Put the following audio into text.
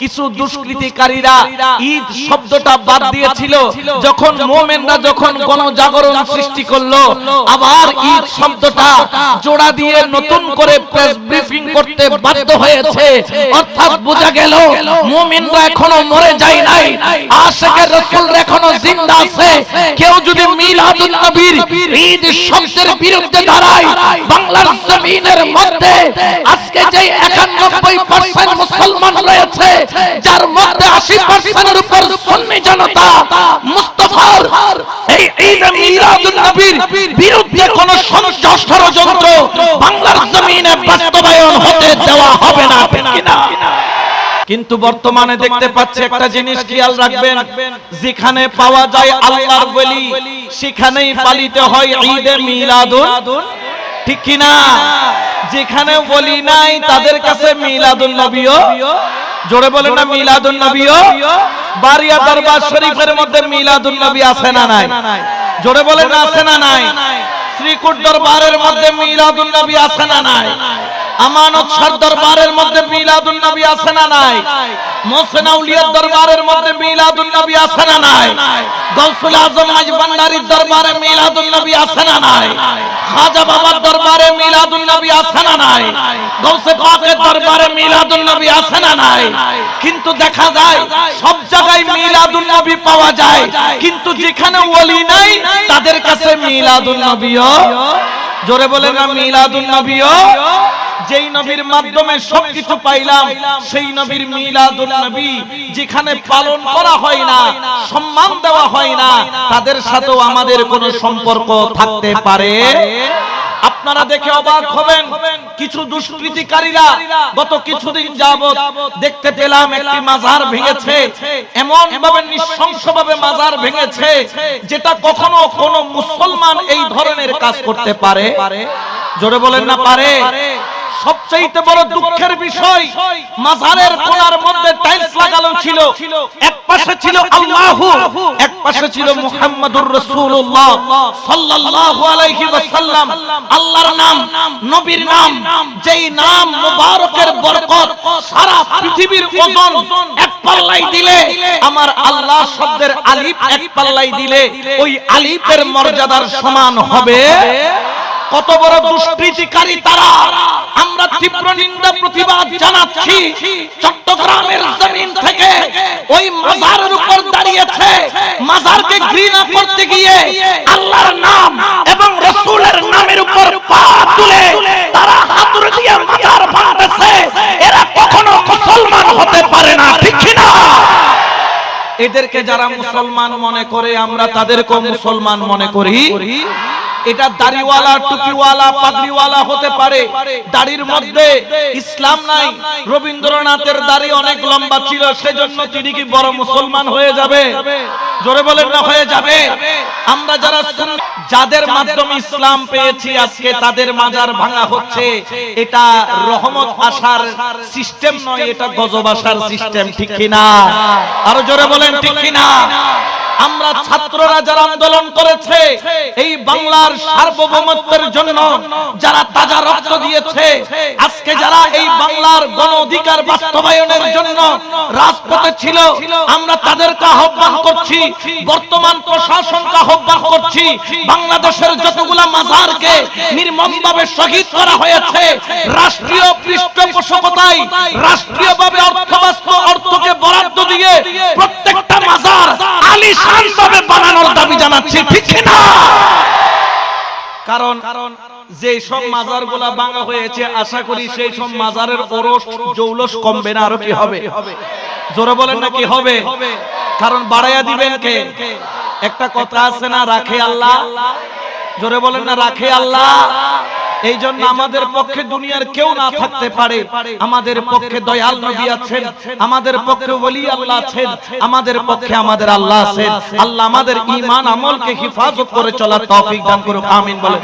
কিছু দুষ্কৃতিকারীরা ঈদ শব্দটা বাদ দিয়েছিল। যখন মোমেনরা যখন গণজাগরণ সৃষ্টি করল আবার ঈদ শব্দটা জোড়া দিয়ে নতুন করে প্রেস ব্রিফিং করতে বাধ্য হয়েছে। অর্থাৎ বোঝা গেল মোমেনরা এখনও মরে যায় নাই। আশেকের রাসূল এখনও জিন্দা আছে। কেউ যদি মিলাদুন নবীর ঈদ শব্দের বিরুদ্ধে দাঁড়ায় বাংলার জমিনের মধ্যে যে 91% মুসলমান রয়েছে, যার মধ্যে 80% এর উপর জনতা, মুস্তাফার কিন্তু বর্তমানে দেখতে পাচ্ছে একটা জিনিস খেয়াল রাখবেন, যেখানে পাওয়া যায় আল্লাহর বলি সেখানেই পালিত হয় ঈদে মিলাদুন, ঠিক কিনা? যেখানে বলি নাই, তাদের কাছে মিলাদুল নবীও। জোরে বলে না মিলাদুল নবীও। বারিয়া দরবার শরীফের মধ্যে মিলাদুল নবী আছে না নাই? জোরে বলে না আছে না নাই? শ্রীকুট দরবারের মধ্যে মিলাদুল নবী আছে না নাই? আমানত সার দরবারের মধ্যে মিলাদুন নবী আছে না নাই? মোহসেন আউলিয়ার দরবারের মধ্যে মিলাদুন নবী আছে না নাই? গৌসুল আজম আজ ভান্ডারীর দরবারে মিলাদুন নবী আছে না নাই? খাজা বাবার দরবারে মিলাদুন নবী আছে না নাই? গৌসে পাকের দরবারে মিলাদুন নবী আছে না নাই? কিন্তু দেখা যায়, সব জায়গায় মিলাদুন নবী পাওয়া যায়। কিন্তু যেখানে ওলি নাই, তাদের কাছে মিলাদুন নবীও জোরে বলেন না মিলাদুন নবীও। যেই নবীর মাধ্যমে সবকিছু পাইলাম, সেই নবীর মিলাদুন নবী যেখানে পালন করা হয় না, সম্মান দেওয়া হয় না, তাদের সাথেও আমাদের কোনো সম্পর্ক থাকতে পারে? আপনারা দেখে অবাক হবেন। কিছু দুষ্কৃতিকারীরা গত কিছুদিন যাবত দেখতে পেলাম একটি মাজার ভেঙেছে। এমন ভাবে নৃশংসভাবে মাজার ভেঙেছে যেটা কখনো কোনো মুসলমান এই ধরনের কাজ করতে পারে। জোরে বলেন না পারে। সবচাইতে বড় দুঃখের বিষয় মাজারের কোণার মধ্যে টাইলস লাগানো ছিল। এক পাশে ছিল আল্লাহ এক পাশে ছিল মুহাম্মাদুর রাসূলুল্লাহ। সাল্লাল্লাহু আলাইহি ওয়াসাল্লাম। আল্লাহর নাম নবীর নাম যেই নাম মুবারকের বরকত সারা পৃথিবীর ওজন এক পাল্লাই দিলে আমার আল্লাহ শব্দের আলিফ এক পাল্লাই দিলে ওই আলিফের মর্যাদার সমান হবে। কত বড় দুষ্কৃতিকারী তারা। আমরা তীব্র নিন্দা, প্রতিবাদ জানাচ্ছি। চট্টগ্রামের জমিন থেকে ওই মাজারের উপর দাঁড়িয়েছে। মাজারকে ঘৃণা করতে গিয়ে আল্লাহর নাম এবং রসুলের নামের উপর পা তুলে তারা হাতুড়ে দিয়ে মাজার ভাঙতেছে এরা কখনো মুসলমান হতে পারে না, ঠিক না এদেরকে যারা মুসলমান মনে করে, আমরা তাদেরকেও মুসলমান মনে করি। এটা দাড়িওয়ালা, টুপিওয়ালা, পাগড়িওয়ালা হতে পারে। দাড়ির মধ্যে ইসলাম নাই। রবীন্দ্রনাথের দাড়ি অনেক লম্বা ছিল, সেজন্য তিনি কি বড় মুসলমান হয়ে যাবে? জোরে বলেন না, হয়ে যাবে। আমরা যারা যাদের মাধ্যমে ইসলাম পেয়েছি আজকে, তাদের মাজার ভাঙা হচ্ছে। এটা রহমত আসার সিস্টেম নয়, এটা গজব আসার সিস্টেম, ঠিক কিনা? আরও জোরে বলেন, ঠিক কিনা? আমরা ছাত্ররা যারা আন্দোলন করেছে, এই বাংলার সার্বভৌমত্বের জন্য যারা তাজা রক্ত দিয়েছে, আজকে যারা এই বাংলার গণ অধিকার বাস্তবায়নের জন্য রাজপথে ছিল, আমরা তাদেরকে আহ্বান করছি, বর্তমান প্রশাসনকে আহ্বান করছি, বাংলাদেশের যতগুলা মাজারকে নির্মমভাবে শহীদ করা হয়েছে, রাষ্ট্রীয় পৃষ্ঠপোষকতায়, রাষ্ট্রীয়ভাবে অর্থবাস্ত অর্থকে বরাদ্দ দিয়ে প্রত্যেকটা মাজার আলিশান ভাবে বানানোর দাবি জানাচ্ছি ঠিক না কারণ যে সব মাজারগুলা ভাঙা হয়েছে আশা করি সেই সব মাজারের ওরস জৌলস কমবে না আরও কি হবে? জোরে বলেন না কি হবে? কারণ বাড়াইয়া দিবেন কে? একটা কথা আছে না রাখে আল্লাহ? জোরে বলেন না রাখে আল্লাহ? এই জন্য আমাদের পক্ষে দুনিয়ার কেউ না থাকতে পারে। আমাদের পক্ষে দয়াল নবী আছেন। আমাদের পক্ষে ওলি আল্লাহ আছেন। আমাদের পক্ষে আমাদের আল্লাহ আছেন। আল্লাহ আমাদের ঈমান আমলকে হিফাজত করে চলার তৌফিক দান করুক। আমিন বলে।